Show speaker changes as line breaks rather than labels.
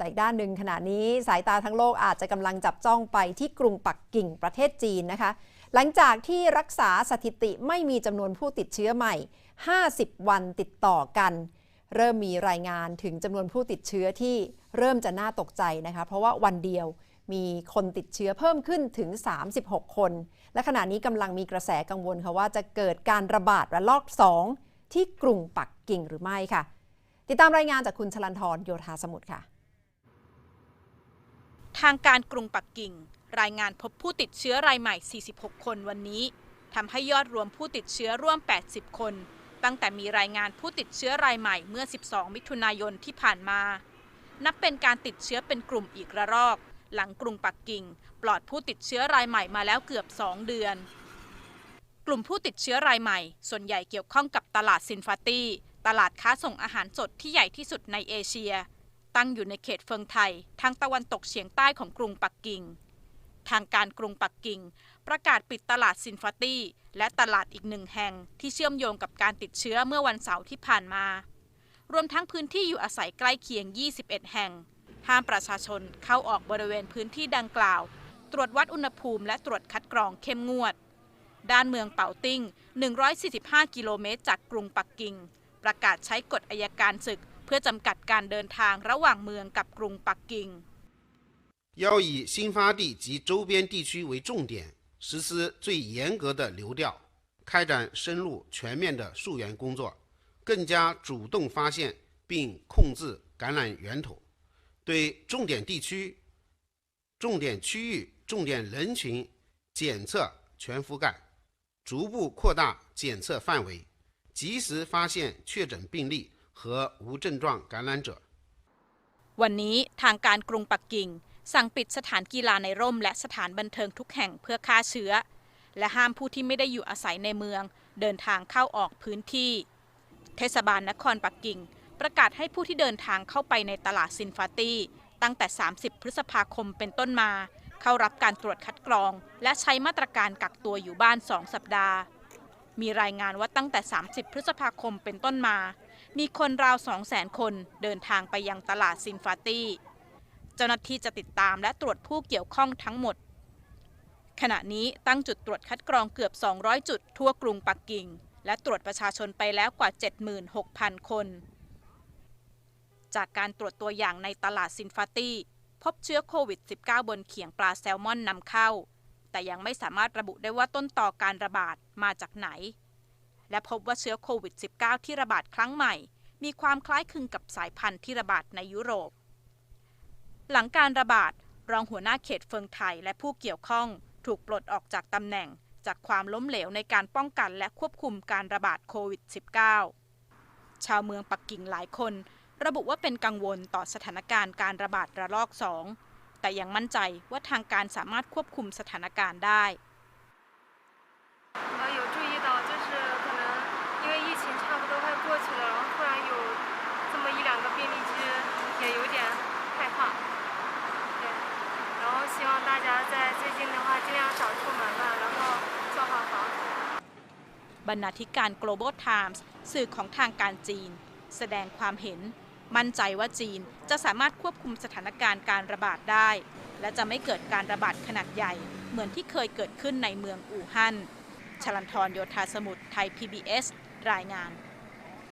แต่อีกด้านหนึ่งขณะนี้สายตาทั้งโลกอาจจะกำลังจับจ้องไปที่กรุงปักกิ่งประเทศจีนนะคะ หลังจากที่รักษาสถิติไม่มีจำนวนผู้ติดเชื้อใหม่ 50 วันติดต่อกัน เริ่มมีรายงานถึงจำนวนผู้ติดเชื้อที่เริ่มจะน่าตกใจนะคะ เพราะว่าวันเดียวมีคนติดเชื้อเพิ่มขึ้นถึง 36 คน และขณะนี้กำลังมีกระแสกังวลค่ะว่าจะเกิดการระบาดระลอก 2 ที่กรุงปักกิ่งหรือไม่ค่ะ ติดตามรายงานจากคุณชลันทรโยธาสมุทรค่ะ
ทางการกรุงปักกิ่ง รายงานพบผู้ติดเชื้อรายใหม่ 46 คนวันนี้ทำให้ยอดรวมผู้ติดเชื้อร่วม 80 คน ตั้งแต่มีรายงานผู้ติดเชื้อรายใหม่เมื่อ 12 มิถุนายนที่ผ่านมา นับเป็นการติดเชื้อเป็นกลุ่มอีกระลอก หลังกรุงปักกิ่ง ปลอดผู้ติดเชื้อรายใหม่มาแล้วเกือบ 2 เดือน กลุ่มผู้ติดเชื้อรายใหม่ ส่วนใหญ่เกี่ยวข้องกับตลาดซินฟาตี้ตลาดค้าส่งอาหารสดที่ใหญ่ที่สุดในเอเชีย ตั้งอยู่ในเขตเฟิงไทยทางตะวันตกเฉียงใต้ของกรุงปักกิ่ง ทางการกรุงปักกิ่ง ประกาศปิดตลาดซินฟาตี้ และตลาดอีกหนึ่งแห่งที่เชื่อมโยงกับการติดเชื้อเมื่อวันเสาร์ที่ผ่านมา รวมทั้งพื้นที่อยู่อาศัยใกล้เคียง 21 แห่ง ห้ามประชาชนเข้าออกบริเวณพื้นที่ดังกล่าว ตรวจวัดอุณหภูมิและตรวจคัดกรองเข้มงวด ด้านเมืองเป่าติ้ง 145 กิโลเมตรจากกรุงปักกิ่ง ประกาศใช้กฎอายการศึก พื่อจำกัดการเดินทางระหว่างเมืองกับกรุงปักกิ่ง
要以新发地及周边地区为重点，实施最严格的流调，开展深入全面的溯源工作，更加主动发现并控制感染源头，对重点地区、重点区域、重点人群检测全覆盖，逐步扩大检测范围，及时发现确诊病例 和无症状感染者。
วันนี้ทางการกรุงปักกิ่ง สั่งปิดสถานกีฬาในร่ม และสถานบันเทิงทุกแห่งเพื่อฆ่าเชื้อ และห้ามผู้ที่ไม่ได้อยู่อาศัยในเมือง เดินทางเข้าออกพื้นที่ เทศบาลนครปักกิ่ง ประกาศให้ผู้ที่เดินทางเข้าไปในตลาดซินฟาตี้ ตั้งแต่ 30 พฤษภาคมเป็นต้นมา เข้ารับการตรวจคัดกรอง และใช้มาตรการกักตัวอยู่บ้าน 2 สัปดาห์ มีรายงานว่าตั้งแต่ 30 พฤษภาคมเป็นต้นมา มีคนราว200,000คนเดินทางไปยังตลาดซินฟาตี้ เจ้าหน้าที่จะติดตามและตรวจผู้เกี่ยวข้องทั้งหมด ขณะนี้ตั้งจุดตรวจคัดกรองเกือบ 200 จุดทั่วกรุงปักกิ่ง และตรวจประชาชนไปแล้วกว่า 76,000 คน จากการตรวจตัวอย่างในตลาดซินฟาตี้ พบเชื้อโควิด -19 บนเขียงปลาแซลมอนนำเข้า แต่ยังไม่สามารถระบุได้ว่าต้นต่อการระบาดมาจากไหน และพบว่าเชื้อโควิด -19 ที่ระบาดครั้งใหม่ มีความคล้ายคลึงกับสายพันธุ์ที่ระบาดในยุโรป หลังการระบาด รองหัวหน้าเขตเฟิงไทยและผู้เกี่ยวข้อง ถูกปลดออกจากตำแหน่ง จากความล้มเหลวในการป้องกันและควบคุมการระบาดโควิด -19 ชาวเมืองปักกิ่งหลายคน ระบุว่าเป็นกังวลต่อสถานการณ์การระบาดระลอกสองแต่ยังมั่นใจว่าทางการสามารถควบคุมสถานการณ์ได้
去了，然后突然有这么一两个病例，其实也有点害怕。对，然后希望大家在最近的话尽量少出门吧，然后做好防护。
บรรณาธิการ Global Times สื่อของทางการจีน แสดงความเห็น มั่นใจว่าจีนจะสามารถควบคุมสถานการณ์การระบาดได้ และจะไม่เกิดการระบาดขนาดใหญ่ เหมือนที่เคยเกิดขึ้นในเมืองอู่ฮั่นชลันทรโยธาสมุทรไทย PBS รายงาน